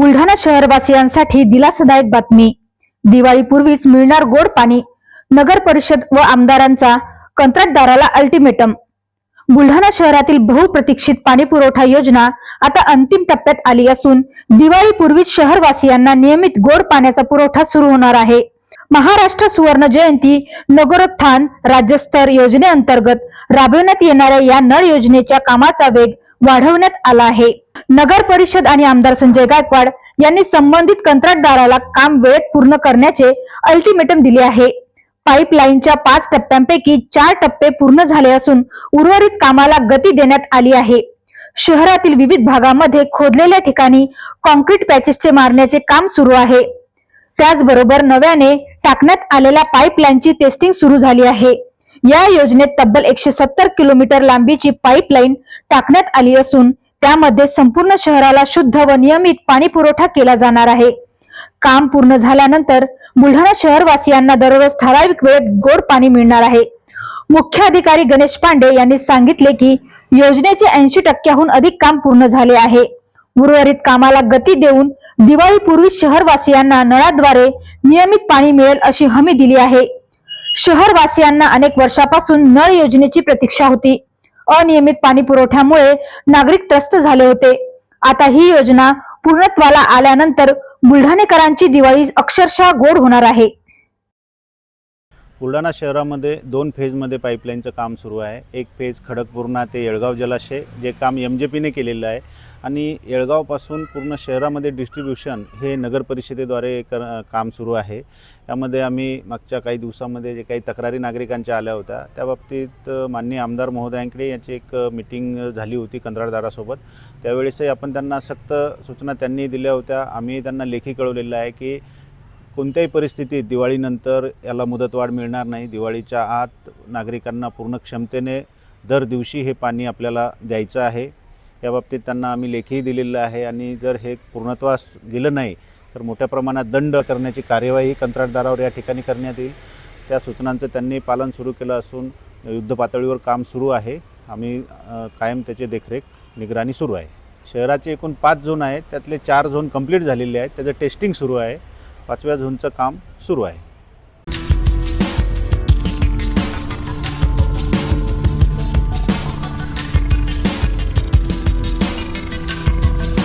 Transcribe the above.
बुलढाणा शहरवासियांसाठी दिलासादायक बातमी. दिवाळीपूर्वीच मिळणार गोड पाणी नगर परिषद व आमदारांचा कंत्राटदाराला अल्टिमेटम. बुलढाणा शहरातील बहुप्रतीक्षित पाणी पुरवठा योजना आता अंतिम टप्प्यात आली असून दिवाळीपूर्वीच शहरवासियांना नियमित गोड पाण्याचा पुरवठा सुरू होणार आहे. महाराष्ट्र सुवर्ण जयंती नगरोत्थान राज्यस्तर योजनेअंतर्गत राबविण्यात येणाऱ्या या नळ योजनेच्या कामाचा वेग वाढवण्यात आला आहे. नगर परिषद आणि आमदार संजय गायकवाड यांनी संबंधित कंत्राटदाराला काम वेळेत पूर्ण करण्याचे अल्टिमेटम दिले आहे. पाईपलाईनच्या पाच टप्प्यांपैकी चार टप्पे पूर्ण झाले असून उर्वरित कामाला गती देण्यात आली आहे. शहरातील विविध भागामध्ये खोदलेल्या ठिकाणी कॉन्क्रीट पॅचेसचे मारण्याचे काम सुरू आहे. त्याचबरोबर नव्याने टाकण्यात आलेल्या पाईपलाईनची टेस्टिंग सुरू झाली आहे. या योजनेत तब्बल एकशे सत्तर किलोमीटर लांबीची पाईपलाईन टाकण्यात आली असून त्यामध्ये संपूर्ण शहराला शुद्ध व नियमित पाणी पुरवठा केला जाणार आहे. काम पूर्ण झाल्यानंतर बुलढाणा शहरवासियांना दररोज ठराविक वेळेत गोड पाणी मिळणार आहे. मुख्य अधिकारी गणेश पांडे यांनी सांगितले की योजनेचे ऐंशी टक्क्याहून अधिक काम पूर्ण झाले आहे. उर्वरित कामाला गती देऊन दिवाळीपूर्वी शहरवासियांना नळाद्वारे नियमित पाणी मिळेल अशी हमी दिली आहे. शहरवासियांना अनेक वर्षापासून नळ योजनेची प्रतीक्षा होती. अनियमित पाणी पुरवठ्यामुळे नागरिक त्रस्त झाले होते. आता ही योजना पूर्णत्वाला आल्यानंतर बुलढाणेकरांची दिवाळी अक्षरशः गोड होणार आहे. बुलढाणा शहरामध्ये दोन फेजमध्ये पाईपलाईनचं काम सुरू आहे. एक फेज खडकपूर्णा ते येळगाव जलाशय जे काम एम जे पीने केलेलं आहे. आणि येळगावपासून पूर्ण शहरामध्ये डिस्ट्रीब्युशन हे नगर परिषदेद्वारे कर काम सुरू आहे. यामध्ये आम्ही मागच्या काही दिवसामध्ये जे काही तक्रारी नागरिकांच्या आल्या होत्या त्या बाबतीत माननीय आमदार महोदयांकडे याची एक मिटिंग झाली होती कंत्राटदारासोबत. त्यावेळेसही आपण त्यांना सक्त सूचना त्यांनी दिल्या होत्या. आम्ही त्यांना लेखी कळवलेलं आहे की कोणत्याही परिस्थितीत दिवाळीनंतर याला मुदतवाढ मिळणार नाही. दिवाळीच्या आत नागरिकांना पूर्ण क्षमतेने दर दिवशी हे पाणी आपल्याला द्यायचं आहे. याबाबतीत त्यांना आम्ही लेखीही दिलेलं आहे आणि जर हे पूर्णत्वास गेलं नाही तर मोठ्या प्रमाणात दंड करण्याची कार्यवाही कंत्राटदारावर या ठिकाणी करण्यात येईल. त्या सूचनांचं त्यांनी पालन सुरू केलं असून युद्ध पातळीवर काम सुरू आहे. आम्ही कायम त्याची देखरेख निगराणी सुरू आहे. शहराचे एकूण पाच झोन आहेत. त्यातले चार झोन कंप्लीट झालेले आहेत. त्याचं टेस्टिंग सुरू आहे. पाचव्या झोनचं काम सुरू आहे.